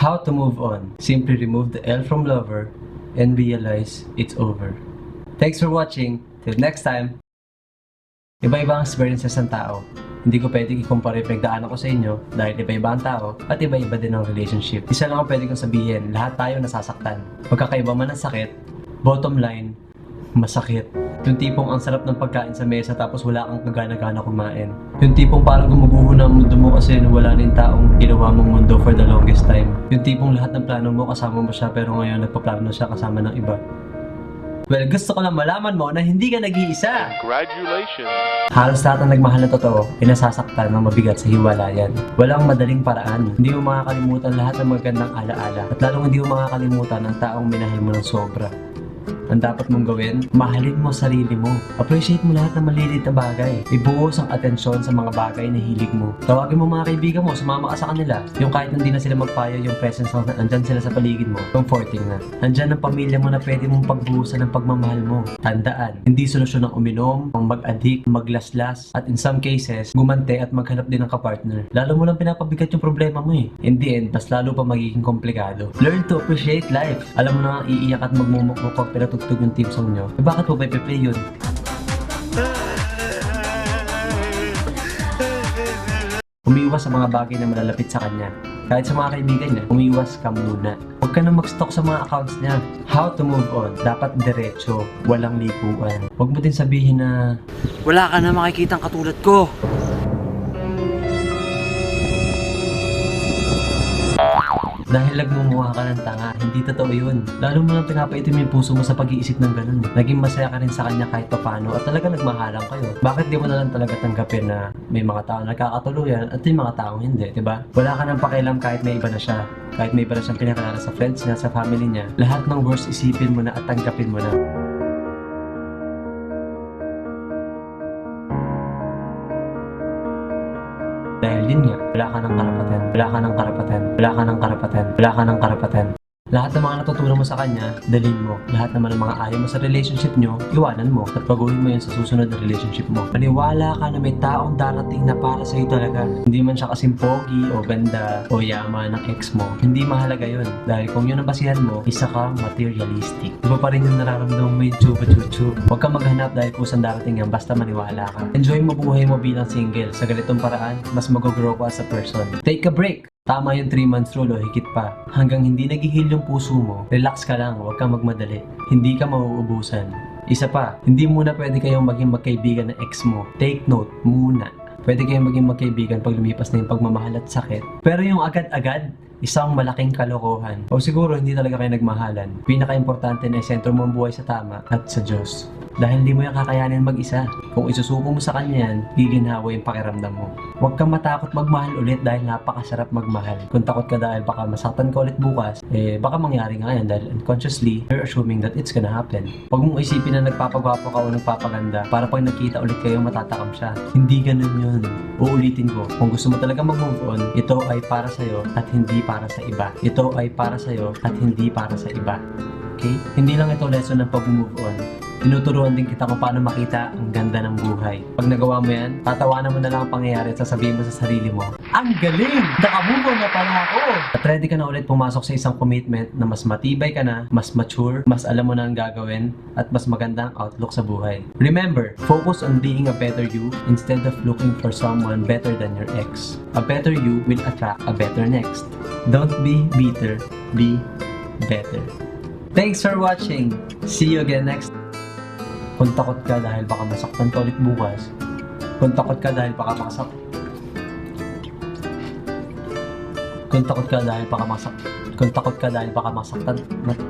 How to move on. Simply remove the L from lover and realize it's over. Thanks for watching. Till next time. Iba-iba ang experiences ng tao. Hindi ko pwedeng ikumpara yung pinagdaanan ko sa inyo dahil iba-iba ang tao at iba-iba din ang relationship. Isa lang ang pwede kong sabihin, lahat tayo nasasaktan. Magkakaiba man ang sakit, bottom line, masakit. Yung tipong ang sarap ng pagkain sa mesa tapos wala kang kagana-gana kumain. Yung tipong parang gumuguho na ang mundo mo kasi wala na yung taong ginawa mong mundo for the longest time. Yung tipong lahat ng plano mo kasama mo siya pero ngayon nagpaplano siya kasama ng iba. Well, gusto ko lang malaman mo na hindi ka nag-iisa. Congratulations. Halos lahat ng nagmahal na totoo ay nasasaktan ng mabigat sa hiwalayan. Walang madaling paraan. Hindi mo makakalimutan lahat ng magandang alaala at lalong hindi mo makakalimutan ang taong minahal mo ng sobra. Ang dapat mong gawin, mahalin mo sarili mo. Appreciate mo lahat ng maliliit na bagay. Ibuhos ang atensyon sa mga bagay na hilig mo. Tawagin mo mga kaibigan mo, sumama ka sa kanila. Yung kahit hindi na sila magpayo, yung presence na andyan sila sa paligid mo. Comforting na. Andyan ang pamilya mo na pwede mong pagbuhusan ng pagmamahal mo. Tandaan, hindi solusyon ang uminom, ang mag-addict, maglaslas, at in some cases, gumante at maghanap din ng kapartner. Lalo mo lang pinapabigat yung problema mo eh. In the end, mas lalo pa magiging komplikado. Learn to appreciate life. Alam mo na iiyak at magmumukmuk pag pinatugtog yung team song nyo. Eh bakit mo pa ipiplay yun? Umiwas sa mga bagay na malalapit sa kanya. Kahit sa mga kaibigan niya, umiwas ka muna. Huwag ka na mag-stalk sa mga accounts niya. How to move on? Dapat diretso, walang likuan. Huwag mo din sabihin na, Wala ka na makikitang katulad ko. Dahil nagmumuha ka ng tanga, hindi totoo yun. Lalo mo lang pinapaitim yung puso mo sa pag-iisip ng ganun. Naging masaya ka rin sa kanya kahit papano at talaga nagmahalang kayo. Bakit di mo na lang talaga tanggapin na may mga tao nagkakatuluyan at may mga taong hindi, di ba? Wala ka nang pakialam kahit may iba na siya. Kahit may iba na siyang pinakalala sa friends niya, sa family niya. Lahat ng worst isipin mo na at tanggapin mo na. Dahil yun nga, wala ka ng karapatan, wala ka ng karapatan, wala ka ng karapatan, wala ka ng karapatan. Lahat ng mga natutunan mo sa kanya, dalhin mo. Lahat naman ng mga ayaw mo sa relationship nyo, iwanan mo at baguhin mo yun sa susunod na relationship mo. Maniwala ka na may taong darating na para sa'yo talaga. Hindi man siya kasing pogi o ganda o yaman ng ex mo. Hindi mahalaga yun. Dahil kung yun ang basihan mo, isa ka materialistic. Iba pa rin yung nararamdaman mo yung chupa-chuchu. Huwag ka maghanap dahil kusang darating yan basta maniwala ka. Enjoy mo buhay mo bilang single. Sa ganitong paraan, mas mag-grow ka as a person. Take a break! Tama yung 3 months rule o higit pa. Hanggang hindi nag-heal yung puso mo, relax ka lang, huwag kang magmadali. Hindi ka mauubusan. Isa pa, hindi muna pwede kayong maging magkaibigan ng ex mo. Take note, muna. Pwede kayong maging magkaibigan pag lumipas na yung pagmamahal at sakit. Pero yung agad-agad, isang malaking kalokohan. O siguro hindi talaga kayo nagmahalan. Pinaka-importante na isentro mo ang buhay sa tama at sa Diyos. Dahil hindi mo yung kakayanin mag-isa. Kung isusuko mo sa Kanya yan, giginhawa yung pakiramdam mo. Huwag kang matakot magmahal ulit dahil napakasarap magmahal. Kung takot ka dahil baka masaktan ka ulit bukas, eh baka mangyari nga yan dahil unconsciously, you're assuming that it's gonna happen. Huwag mong isipin na nagpapagwapo ka o nagpapaganda para pag nakita ulit kayo matatakam siya. Hindi ganun yun. Uulitin ko, kung gusto mo talaga mag-move on, ito ay para sa'yo at hindi para sa iba. Ito ay para sa'yo at hindi para sa iba. Okay? Hindi lang ito lesson ng pag-move on. Tinuturuan din kita kung paano makita ang ganda ng buhay. Pag nagawa mo yan, tatawanan mo na lang ang pangyayari at sasabihin mo sa sarili mo, Ang galing! Nakamove on na pala ako! At ready ka na ulit pumasok sa isang commitment na mas matibay ka na, mas mature, mas alam mo na ang gagawin, at mas magandang outlook sa buhay. Remember, focus on being a better you instead of looking for someone better than your ex. A better you will attract a better next. Don't be bitter, be better. Thanks for watching. See you again next kung takot ka dahil baka masaktan ka ulit bukas, kung takot ka dahil baka makasak... Kung takot ka dahil baka masak... Kung takot ka dahil baka masaktan... Ma-